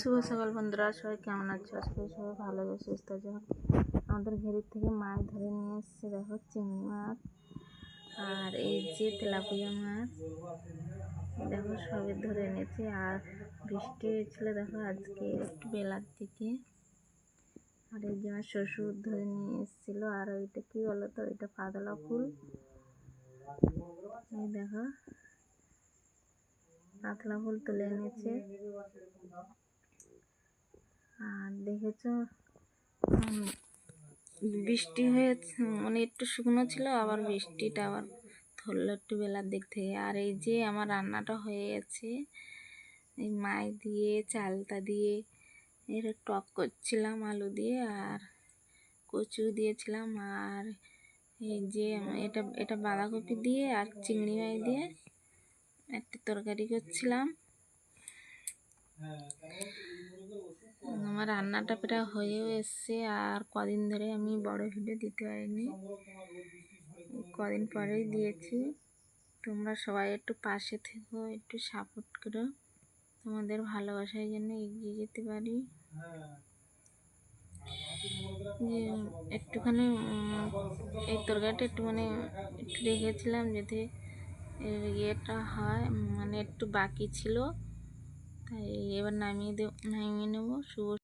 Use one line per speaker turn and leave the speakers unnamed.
শুভ সকাল বন্ধুরা, সবাই কেমন আছো? আজকে সবাই ভালো আছে, সুস্থ আছো। আমাদের ঘেরির থেকে মাছ ধরে নিয়ে এসছে, দেখো, চিংড়ি মাছ আর এই যে তেলাপিয়া মাছ। দেখো, সবে ধরে এনেছে আর বৃষ্টি হয়েছিল, দেখো, আজকে একটু বেলার দিকে। আর এই যে আমার শ্বশুর ধরে নিয়ে এসেছিল, আর ওইটা কি বলো তো ওইটা পাতলা ফুল। এই দেখো, পাতলা ফুল তুলে এনেছে। আর দেখেছ? বৃষ্টি হয়েছে মানে একটু শুকনো ছিল, আবার বৃষ্টিটা আবার ধরলো একটু বেলার দিক থেকে। আর এই যে আমার রান্নাটা হয়ে গেছে, এই মাছ দিয়ে, চালতা দিয়ে, এর টক করছিলাম, আলু দিয়ে, আর কচু দিয়েছিলাম, আর এই যে এটা এটা বাঁধাকপি দিয়ে, আর চিংড়ি মাছ দিয়ে একটা তরকারি করছিলাম। আমার রান্নাটা প্রায় হয়েও এসছে আর কদিন ধরে আমি বড় ভিডিও দিতে পারিনি। কদিন পরেই দিয়েছি। তোমরা সবাই একটু পাশে থেকো, একটু সাপোর্ট করো। তোমাদের ভালোবাসার জন্য এগিয়ে যেতে পারি। যে একটুখানি এই তরকারিটা একটু মানে একটু রেখেছিলাম যাতে ইয়েটা হয় মানে একটু বাকি ছিল। তাই এবার নামিয়ে দেব, নামিয়ে নেব। শুভ